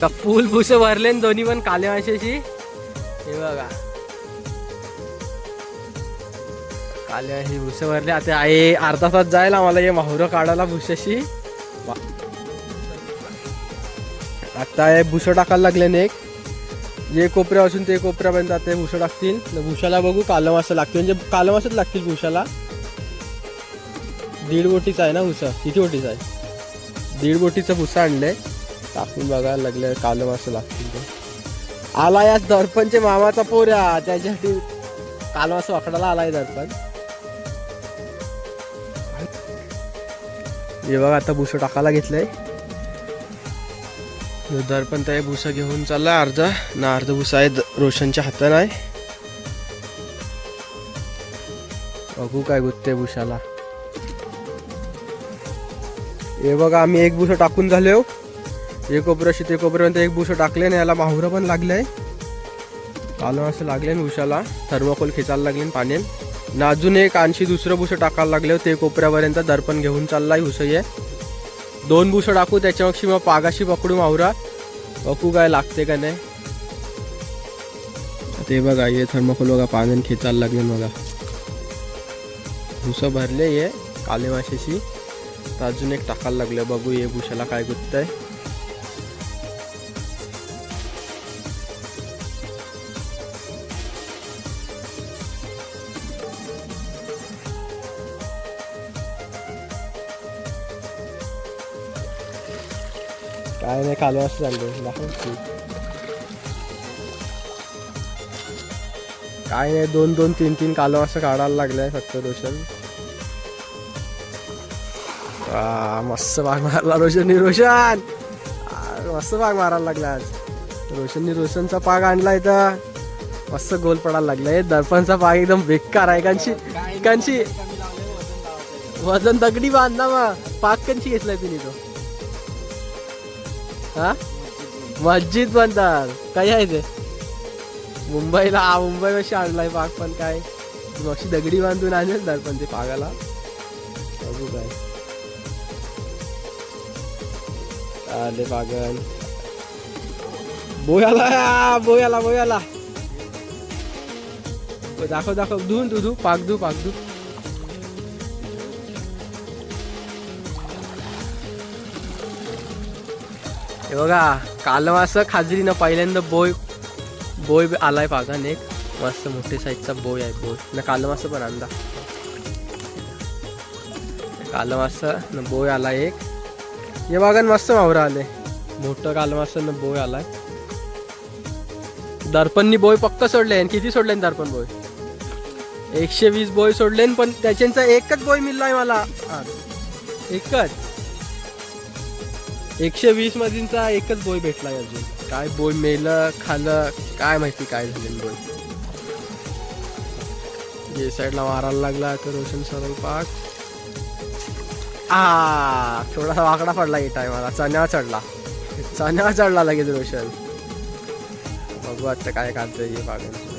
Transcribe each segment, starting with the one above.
का फुल भुसे भरले दोन्ही पण काले माशाशी? हे बघा. काले माशी भुसे भरले. आता आहे अर्धा तास जाईल आम्हाला हे माहुरं काढायला भुशाशी आता हे भुसं टाकायला लागले ना एक. जे कोपऱ्यापासून ते कोपऱ्यापर्यंत आता हे भुसं टाकतील. भुशाला बघू कालं मासं लागतील. म्हणजे कालं मासच लागतील भुशाला दीड बोटीचा आहे ना भुसा? किती बोटीचा आहे? दीड बोटीचा भुसा आणलंय. टाकून बघायला लागले काल मासे लागतील ते. आला या दर्पणचे मामाचा पोऱ्या त्याच्यासाठी काल मासं वाकडाला आलाय दर्पण. हे बघा आता भुसं टाकायला घेतलंय. दर्पण त्या भुसा घेऊन चाललाय अर्धा. ना अर्ध भुसा आहे रोशनच्या हातात आहे. बघू काय गुत्ते भुशाला हे बघा आम्ही एक भुसा टाकून झाले हो. एक कोपऱ्याशी ते कोपऱ्यापर्यंत एक भुसं टाकले आणि याला माहुरं पण लागलं आहे. कालम असं लागले ना उशाला थर्मोकोल खेचायला लागले पाण्यान ना अजून एक आणखी दुसरं भुसं टाकायला लागले ते कोपऱ्यापर्यंत दर्पण घेऊन चाललाय भुसं ये दोन भुसं टाकू त्याच्यापेक्षा मग पागाशी पकडू माहुरा. बघू काय लागते का नाही. ते बघा हे थर्माकोल बघा पाण्यान खेचायला लागले बघा. भुसं भरले ये काले माशाशी तर अजून एक टाकायला लागलं बघू ये भुशाला काय गुत्तय. काय नाही कालवा असं चाललंय दाखव. की. काय नाही दोन दोन तीन तीन कालवा असं काढायला लागलंय फक्त रोशन. मस्त भाग मारला रोशननी. रोशन! मस्त भाग मारायला लागला आज. रोशननी रोशनचा पाग आणला इथं. मस्त गोल पडायला लागलाय. दर्पणचा पाग एकदम बेकार आहे. कांची कांची वजन दगडी बांधला मग पाग कंची घेतलाय तिने तो? हा? मस्जिद बनतात काय आहे ते? मुंबईला हा मुंबई कशी आणलाय पाग पण काय? मशी दगडी बांधून आणेल पण ते पागाला बघू काय. आले पागल बोयाला बोयाला बोयाला. दाखव दाखव. धुवून तू धू पाक धू पाक धू हे बघा कालवास खाजरीनं पहिल्यांदा बोय बोय आलाय पागान एक. मस्त मोठे साईजचा बोय आहे बोय. ना मासा पण आणला. मासा न बोय आला एक. हे बघा मस्त मावरा आले मोठं मासा न बोय आलाय. दर्पणनी बोय पक्क सोडले आणि किती सोडले न दर्पण बोय? एकशे वीस बोय सोडले पण त्याच्यांचा एकच बोय मिळलाय मला. एकच? एकशे वीस मधींचा एकच बोय भेटला अजून. काय बोय मेलं खालं काय माहिती काय झालं बोय जे साईडला मारायला लागला तर रोशन सरल पाक आ थोडासा वाकडा पडला या टायमाला चण्या चढला. चण्या चढला लगेच रोशन. बघू आता काय काढतं हे पागल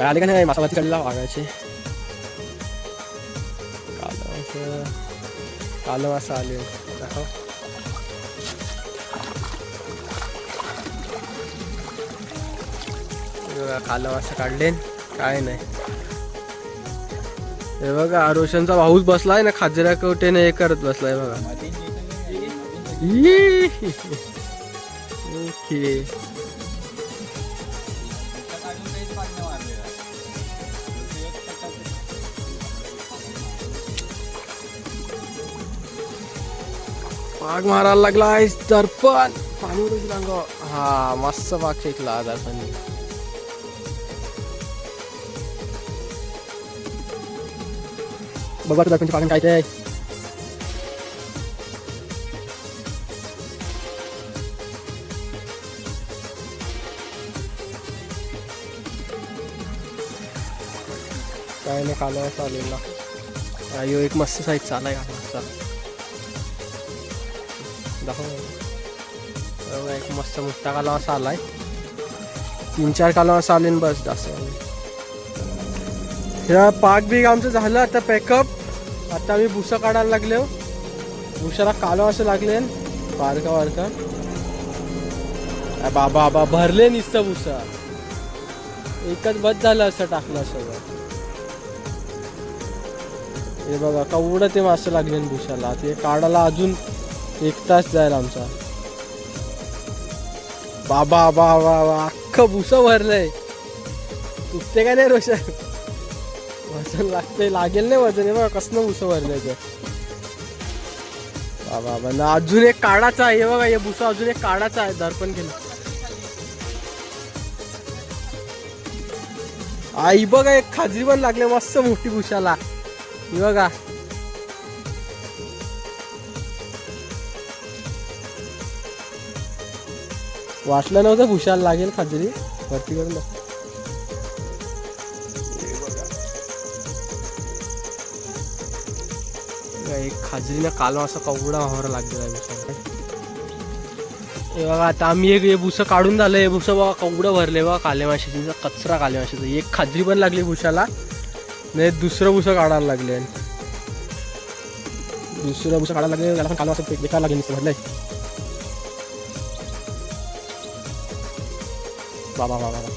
काय आले का नाही कडला वागायचे कालं असं आले हे कालं असं काढले काय नाही हे बघा रोशनचा भाऊच बसलाय ना खाजऱ्या कवटेने हे करत बसलाय बघा. ओके पाग मारायला लागला आहे दर्पण. पाणी उडवशील दिला अंगावर. हा मस्त पाग फेकला दर्पणी बघा दर्पणचे पागण काय ते. काय नाही कालवा चालेल ना अयो एक मस्त साईज चालाय का? मस्त दाखव एक मस्त मोठा कालवा असा आलाय तीन चार कालवा असा आले बस जास्त ह्या पाक बिग आमचं झालं आता पॅकअप आता आम्ही भुसा काढायला लागले भुसाला कालो असं लागले बारका बारका बाबा बाबा भरले निसतं भुसा एकच बस झालं असं टाकलं सगळं हे बघा कवडं ते मासे लागले भुसाला ते काढायला अजून एक तास जाईल आमचा. बाबा बा बा अख्खं भुसं भरलंय. तुटते का नाही रोशन? वजन लागतंय लागेल नाही वजन. हे बघा कसलं भुसं भरलंय ते. बाबा बा अजून एक काढाचा आहे. हे बघा हे भुसा अजून एक काढाचा आहे. दर्पण केलं. आई बघा एक खाजरी पण लागले. मस्त मोठी भुशाला बघा. वाटलं नव्हतं भुशाला लागेल खाजरी वरती करून एक खाजरीनं कालो असा कवडा व्हावं लागलेला हे बघा आता आम्ही एक हे भुसं काढून झालं हे भुसं बघा कवडं भरले बघा काले माशीचा कचरा कालेमाशीचं एक खाजरी पण लागली भुशाला नाही दुसरं भुसं काढायला लागले. दुसरं भुसं काढायला लागले त्याला पण कालो असं बेकार लागेल नुसतं भरलंय बाबा बाबा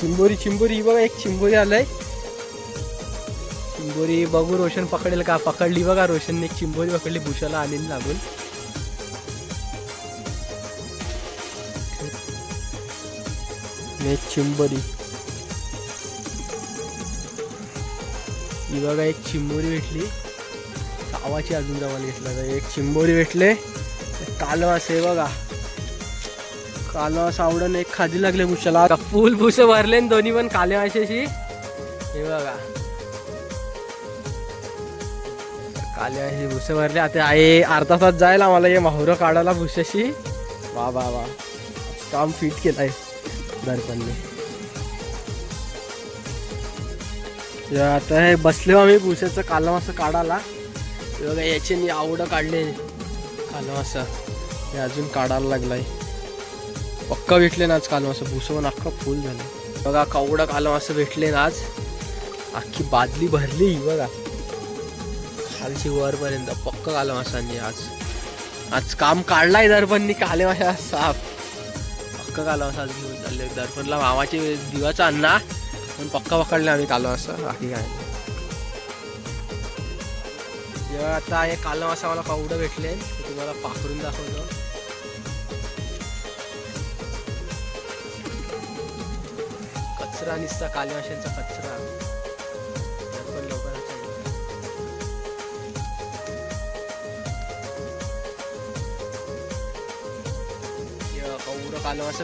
चिंबोरी चिंबोरी बघा एक चिंबोरी आलाय. चिंबोरी बघू रोशन पकडेल का? पकडली बघा रोशनने एक चिंबोरी पकडली भुशाला आलेली लागून. एक चिंबोरी. ही बघा एक चिंबोरी भेटली. गावाची अजून जवळ घेतला तर एक चिंबोरी भेटले. कालवास आहे बघा. कालवास आवडून एक खाजी लागले भुशाला फुल भुसे भरले दोन्ही पण कालवाशाशी हे बघा. कालवाशी भुसे भरले. आता आहे अर्धा तास जाईल आम्हाला हे माहुरं काढायला भुशाशी. वा वा वा. काम फिट केलंय. दर्पणने. आता हे बसले आम्ही भुसेचं कालम असं काढायला बघा याची मी आवडं काढले कालम असं हे अजून काढायला लागलाय. पक्का भेटले ना आज कालम असं भुसं पण अख्खा फुल झालं. बघा कावडं कालम असं भेटले ना आज. अख्खी बादली भरली बघा. खालची वरपर्यंत पक्का कालम असांनी आज. आज काम काढलाय दर्पणनी काले माझ्या साफ पक्का कालम असा आज घेऊन चालले दर्पणला मामाचे दिवाचा अन्ना पण पक्का पकडला आम्ही कालो असं बाकी काय. जेव्हा आता हे कालो असं मला पावडं भेटले तुम्हाला पाखरून दाखवतो. कचरा निसता काल्या कचरा. दर्पण लवकर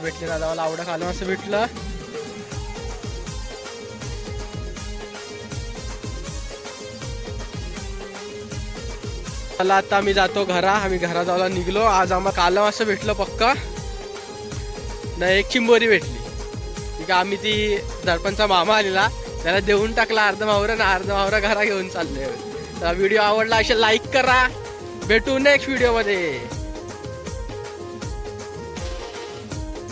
भेटले दादा मला आवडं कालम भेटलं. चला आता आम्ही जातो घरा. आम्ही घरा जायला निघलो. आज आम्हाला कालम असं भेटलं पक्का. नाही एक चिंबोरी भेटली. ठीक आहे आम्ही ती दर्पणचा मामा आलेला. त्याला देऊन टाकला अर्ध मावरा ना अर्ध मावरा घरा घेऊन चालले तर व्हिडिओ आवडला असे लाईक करा. भेटू नेक्स्ट व्हिडिओमध्ये